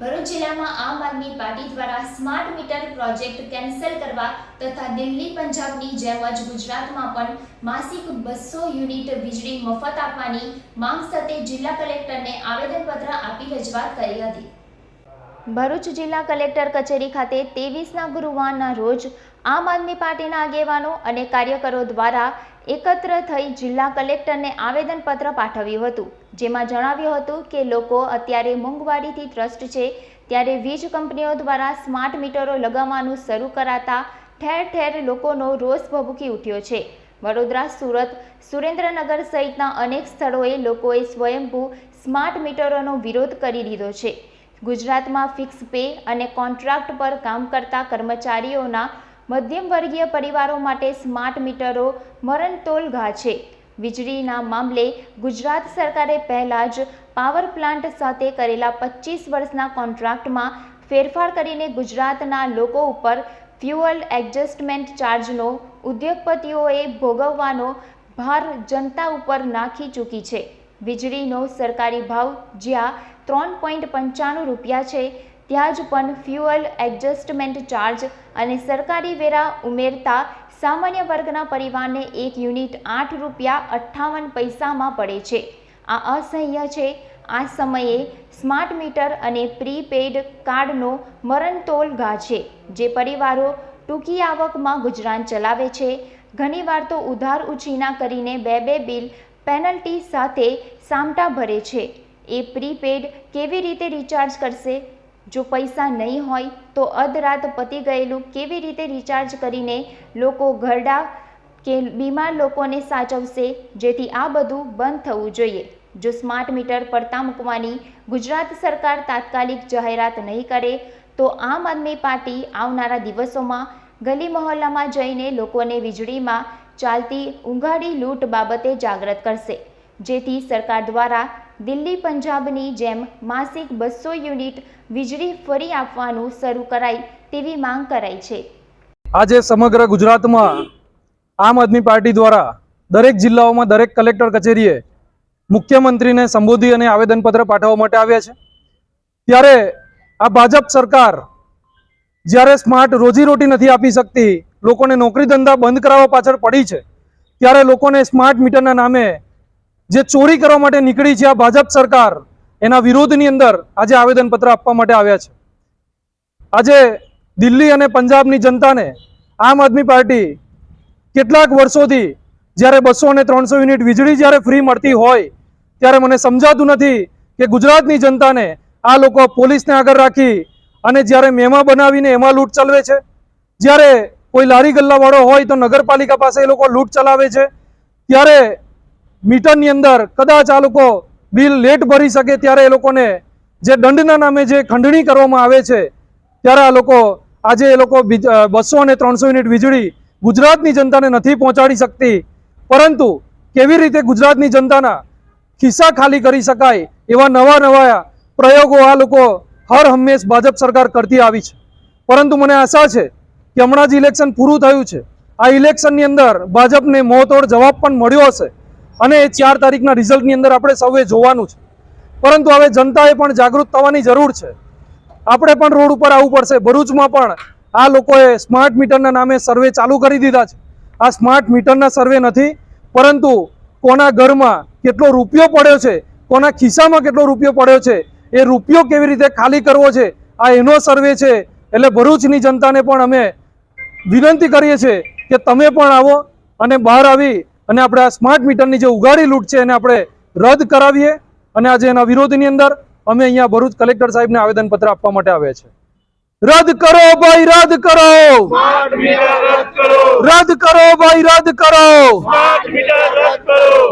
ભરૂચ જિલ્લામાં આમ આદમી પાર્ટી દ્વારા smart meter project cancel કરવા તથા દિલ્હી પંજાબની જેમ જ ગુજરાતમાં પણ માસિક બસો યુનિટ વીજળી મફત આપવાની માંગ સાથે જિલ્લા કલેક્ટરને આવેદનપત્ર આપી રજૂઆત કરી હતી. ભરૂચ જિલ્લા કલેક્ટર કચેરી ખાતે તેવીસના ગુરુવારના રોજ આમ આદમી પાર્ટીના આગેવાનો અને કાર્યકરો દ્વારા એકત્ર થઈ જિલ્લા કલેક્ટરને આવેદનપત્ર પાઠવ્યું હતું. જેમાં જણાવ્યું હતું કે લોકો અત્યારે મોંઘવારીથી ત્રસ્ત છે. ત્યારે વીજ કંપનીઓ દ્વારા સ્માર્ટ મીટરો લગાવવાનું શરૂ કરાતા ઠેર ઠેર લોકોનો રોષ ભભૂકી ઉઠ્યો છે. વડોદરા, સુરત, સુરેન્દ્રનગર સહિતના અનેક સ્થળોએ લોકોએ સ્વયંભૂ સ્માર્ટ મીટરોનો વિરોધ કરી દીધો છે. ગુજરાતમાં ફિક્સ પે અને કોન્ટ્રાક્ટ પર કામ કરતા કર્મચારીઓના મધ્યમ વર્ગીય પરિવારો માટે સ્માર્ટ મીટરો મરણતોલ ઘા છે. વીજળીના મામલે ગુજરાત સરકારે પહેલાં જ પાવર પ્લાન્ટ સાથે કરેલા પચીસ વર્ષના કોન્ટ્રાક્ટમાં ફેરફાર કરીને ગુજરાતના લોકો ઉપર ફ્યુઅલ એડજસ્ટમેન્ટ ચાર્જનો ઉદ્યોગપતિઓએ ભોગવવાનો ભાર જનતા ઉપર નાખી ચૂકી છે. વીજળીનો સરકારી ભાવ જ્યાં ત્રણ પોઈન્ટ પંચાણું રૂપિયા છે ત્યાં જ પણ ફ્યુઅલ એડજસ્ટમેન્ટ ચાર્જ અને સરકારી વેરા ઉમેરતા સામાન્ય વર્ગના પરિવારને એક યુનિટ આઠ રૂપિયા અઠ્ઠાવન પૈસામાં પડે છે. આ અસહ્ય છે. આ સમયે સ્માર્ટ મીટર અને પ્રીપેડ કાર્ડનો મરણતોલ ઘા છે જે પરિવારો ટૂંકી આવકમાં ગુજરાન ચલાવે છે. ઘણીવાર તો ઉધાર ઉછીના કરીને બે બે બિલ પેનલ્ટી સાથે સામટા ભરે છે. એ પ્રીપેડ કેવી રીતે રિચાર્જ કરશે? જો પૈસા નહીં હોય તો અધરાત પતી ગયેલું કેવી રીતે રિચાર્જ કરીને લોકો ઘરડા કે બીમાર લોકોને સાચવશે? જેથી આ બધું બંધ થવું જોઈએ. જો સ્માર્ટ મીટર પડતા મૂકવાની ગુજરાત સરકાર તાત્કાલિક જાહેરાત નહીં કરે, તો આમ આદમી પાર્ટી આવનારા દિવસોમાં ગલી મહોલ્લામાં જઈને લોકોને વીજળીમાં ચાલતી ઊંઘાડી લૂંટ બાબતે જાગૃત કરશે. જેથી સરકાર દ્વારા દિલ્હી પંજાબની જેમ માસિક બસો યુનિટ વીજળી ફરી આપવાનું શરૂ કરાય તેવી માંગ કરાઈ છે. આજે સમગ્ર ગુજરાતમાં આમ આદમી પાર્ટી દ્વારા દરેક જિલ્લાઓમાં દરેક કલેક્ટર કચેરીએ મુખ્યમંત્રીને સંબોધી અને આવેદનપત્ર પાઠવવા માટે આવ્યા છે. ત્યારે આ ભાજપ સરકાર જ્યારે સ્માર્ટ રોજીરોટી નથી આપી શકતી, લોકોને નોકરી ધંધા બંધ કરાવવા પાછળ પડી છે, ત્યારે લોકોને સ્માર્ટ મીટરના નામે જે ચોરી કરવા માટે નીકળી છે આ ભાજપ સરકાર, એના વિરોધની અંદર આજે આવેદનપત્ર આપવા માટે આવ્યા છે. આજે દિલ્હી અને પંજાબની જનતાને આમ આદમી પાર્ટી કેટલાક વર્ષોથી જ્યારે બસો અને ત્રણસો યુનિટ વીજળી જ્યારે ફ્રી મળતી હોય, ત્યારે મને સમજાતું નથી કે ગુજરાતની જનતાને આ લોકો પોલીસને આગળ રાખી અને જ્યારે મેમા બનાવીને એમાં લૂંટ ચલાવે છે. જ્યારે કોઈ લારી ગલ્લાવાળો હોય તો નગરપાલિકા પાસે એ લોકો લૂંટ ચલાવે છે. ત્યારે મીટરની અંદર કદાચ આ લોકો બિલ લેટ ભરી શકે ત્યારે એ લોકોને જે દંડના નામે જે ખંડણી કરવામાં આવે છે, ત્યારે આ લોકો આજે એ લોકો બસો અને ત્રણસો યુનિટ વીજળી ગુજરાતની જનતાને નથી પહોંચાડી શકતી. પરંતુ કેવી રીતે ગુજરાતની જનતાના ખિસ્સા ખાલી કરી શકાય એવા નવા નવા પ્રયોગો આ લોકો હર હંમેશ ભાજપ સરકાર કરતી આવી છે. પરંતુ મને આશા છે કે હમણાં જ ઇલેક્શન પૂરું થયું છે. આ ઇલેક્શનની અંદર ભાજપને મોતોડ જવાબ પણ મળ્યો હશે. અને એ ચાર તારીખના રિઝલ્ટની અંદર આપણે સૌએ જોવાનું છે. પરંતુ હવે જનતાએ પણ જાગૃત થવાની જરૂર છે. આપણે પણ રોડ ઉપર આવવું પડશે. ભરૂચમાં પણ આ લોકોએ સ્માર્ટ મીટરના નામે સર્વે ચાલુ કરી દીધા છે. આ સ્માર્ટ મીટરના સર્વે નથી, પરંતુ કોના ઘરમાં કેટલો રૂપિયો પડ્યો છે, કોના ખિસ્સામાં કેટલો રૂપિયો પડ્યો છે, એ રૂપિયો કેવી રીતે ખાલી કરવો છે, આ એનો સર્વે છે. એટલે ભરૂચની જનતાને પણ અમે વિનંતી કરીએ છીએ કે તમે પણ આવો અને બહાર આવી અને આપણે આ સ્માર્ટ મીટરની જે ઉગાડી લૂંટ છે એને આપણે રદ કરાવીએ અને આજે એના વિરોધની અંદર અમે અહીંયા ભરૂચ કલેક્ટર સાહેબને આવેદનપત્ર આપવા માટે આવ્યા છે. રદ કરો ભાઈ રદ કરો. રદ કરો. ભાઈ રદ કરો. રદ કરો.